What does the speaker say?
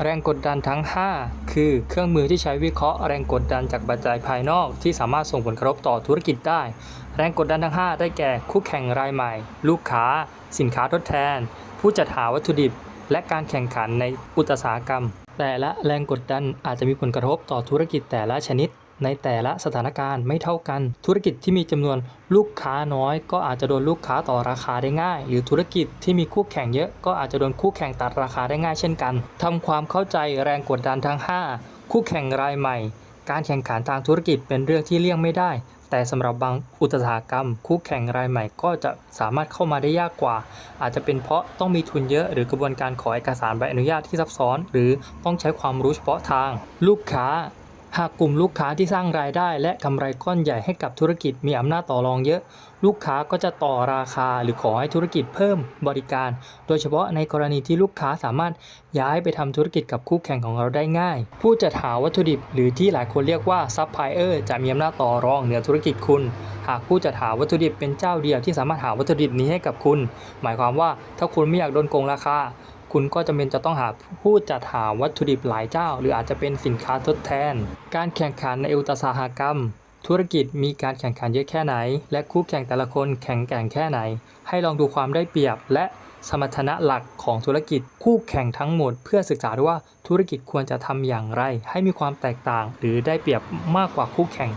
แรงกดดันทั้ง 5 คือเครื่องมือที่ใช้วิเคราะห์แรงกดดันจากปัจจัยภายนอกที่สามารถส่งผลกระทบต่อธุรกิจได้ แรงกดดันทั้ง 5 ได้แก่คู่แข่งรายใหม่ ลูกค้า สินค้าทดแทน ผู้จัดหาวัตถุดิบ และการแข่งขันในอุตสาหกรรม แต่ละแรงกดดันอาจจะมีผลกระทบต่อธุรกิจแต่ละชนิด ในแต่ละสถานการณ์ไม่เท่ากัน ธุรกิจที่มีจำนวนลูกค้าน้อย ก็อาจจะโดนลูกค้าต่อราคาได้ง่าย หรือธุรกิจที่มีคู่แข่งเยอะก็อาจจะโดนคู่แข่งตัดราคาได้ง่ายเช่นกันทำความเข้าใจแรงกดดันทั้ง 5 คู่แข่งรายใหม่ การแข่งขันทางธุรกิจเป็นเรื่องที่เลี่ยงไม่ได้ แต่สำหรับบางอุตสาหกรรม คู่แข่งรายใหม่ก็จะสามารถเข้ามาได้ยากกว่า อาจจะเป็นเพราะต้องมีทุนเยอะ หรือกระบวนการขอเอกสารใบอนุญาตที่ซับซ้อน หรือต้องใช้ความรู้เฉพาะทาง ลูกค้า หากกลุ่มลูกค้าที่สร้างรายได้ และกำไรก้อนใหญ่ให้กับธุรกิจมีอำนาจต่อรองเยอะ ลูกค้าก็จะต่อราคาหรือขอให้ธุรกิจเพิ่มบริการ โดยเฉพาะในกรณีที่ลูกค้าสามารถย้ายไปทำธุรกิจกับคู่แข่งของเราได้ง่าย ผู้จัดหาวัตถุดิบ หรือที่หลายคนเรียกว่าซัพพลายเออร์จะมีอำนาจต่อรองเหนือธุรกิจคุณ หากผู้จัดหาวัตถุดิบเป็นเจ้าเดียวที่สามารถหาวัตถุดิบนี้ให้กับคุณ หมายความว่าถ้าคุณไม่อยากโดนโกงราคา คุณก็จำเป็นจะต้องหาผู้จัดหาวัตถุดิบหลายเจ้า หรืออาจจะเป็นสินค้าทดแทน การแข่งขันในอุตสาหกรรม ธุรกิจมีการแข่งขันเยอะแค่ไหน และคู่แข่งแต่ละคนแข่งแกร่งแค่ไหน ให้ลองดูความได้เปรียบและสมรรถนะหลักของธุรกิจคู่แข่งทั้งหมด เพื่อศึกษาดูว่าธุรกิจควรจะทำอย่างไร ให้มีความแตกต่าง หรือได้เปรียบมากกว่าคู่แข่ง